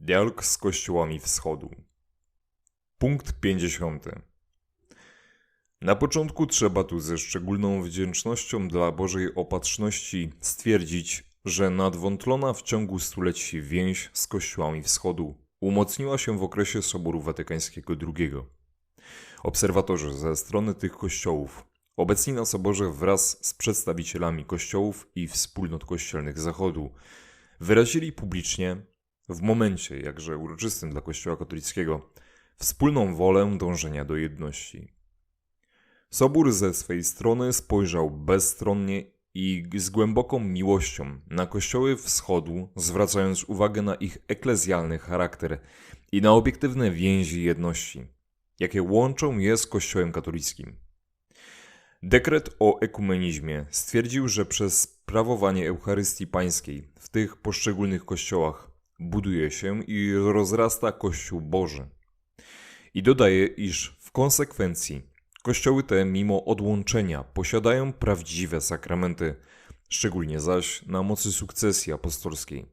Dialog z kościołami wschodu. Punkt 50. Na początku trzeba tu ze szczególną wdzięcznością dla Bożej opatrzności stwierdzić, że nadwątlona w ciągu stuleci więź z kościołami wschodu umocniła się w okresie Soboru Watykańskiego II. Obserwatorzy ze strony tych kościołów, obecni na Soborze wraz z przedstawicielami kościołów i wspólnot kościelnych Zachodu, wyrazili publicznie, w momencie jakże uroczystym dla Kościoła katolickiego, wspólną wolę dążenia do jedności. Sobór ze swej strony spojrzał bezstronnie i z głęboką miłością na kościoły wschodu, zwracając uwagę na ich eklezjalny charakter i na obiektywne więzi jedności, jakie łączą je z Kościołem katolickim. Dekret o ekumenizmie stwierdził, że przez sprawowanie Eucharystii Pańskiej w tych poszczególnych kościołach buduje się i rozrasta Kościół Boży. I dodaje, iż w konsekwencji kościoły te, mimo odłączenia, posiadają prawdziwe sakramenty, szczególnie zaś na mocy sukcesji apostolskiej,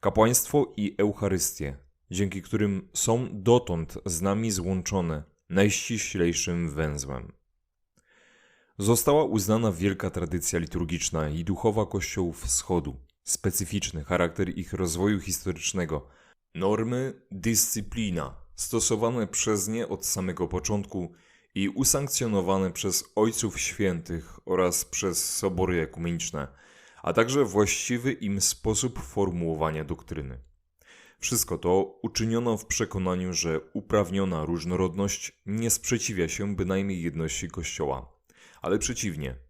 kapłaństwo i Eucharystię, dzięki którym są dotąd z nami złączone najściślejszym węzłem. Została uznana wielka tradycja liturgiczna i duchowa kościołów wschodu, specyficzny charakter ich rozwoju historycznego, normy, dyscyplina, stosowane przez nie od samego początku i usankcjonowane przez Ojców Świętych oraz przez sobory ekumeniczne, a także właściwy im sposób formułowania doktryny. Wszystko to uczyniono w przekonaniu, że uprawniona różnorodność nie sprzeciwia się bynajmniej jedności Kościoła, ale przeciwnie,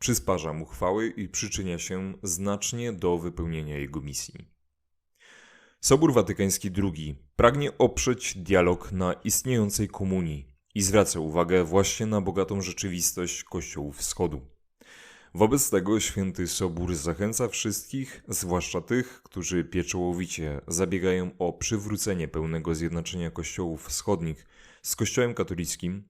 przysparza mu chwały i przyczynia się znacznie do wypełnienia jego misji. Sobór Watykański II pragnie oprzeć dialog na istniejącej komunii i zwraca uwagę właśnie na bogatą rzeczywistość Kościołów Wschodu. Wobec tego święty Sobór zachęca wszystkich, zwłaszcza tych, którzy pieczołowicie zabiegają o przywrócenie pełnego zjednoczenia Kościołów Wschodnich z Kościołem katolickim,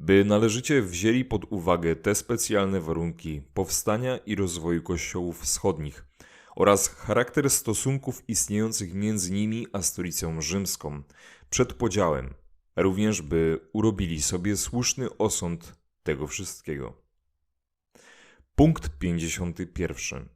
by należycie wzięli pod uwagę te specjalne warunki powstania i rozwoju Kościołów Wschodnich oraz charakter stosunków istniejących między nimi a stolicą rzymską przed podziałem, również by urobili sobie słuszny osąd tego wszystkiego. Punkt 51.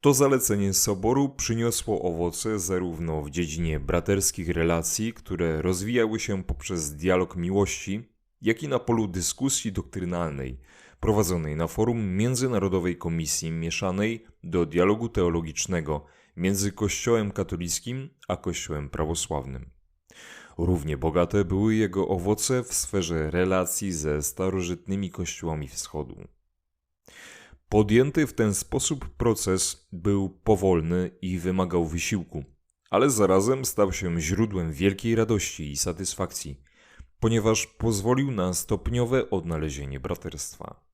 To zalecenie soboru przyniosło owoce zarówno w dziedzinie braterskich relacji, które rozwijały się poprzez dialog miłości, jak i na polu dyskusji doktrynalnej prowadzonej na forum Międzynarodowej Komisji Mieszanej do Dialogu Teologicznego między Kościołem katolickim a Kościołem prawosławnym. Równie bogate były jego owoce w sferze relacji ze starożytnymi kościołami wschodu. Podjęty w ten sposób proces był powolny i wymagał wysiłku, ale zarazem stał się źródłem wielkiej radości i satysfakcji, ponieważ pozwolił na stopniowe odnalezienie braterstwa.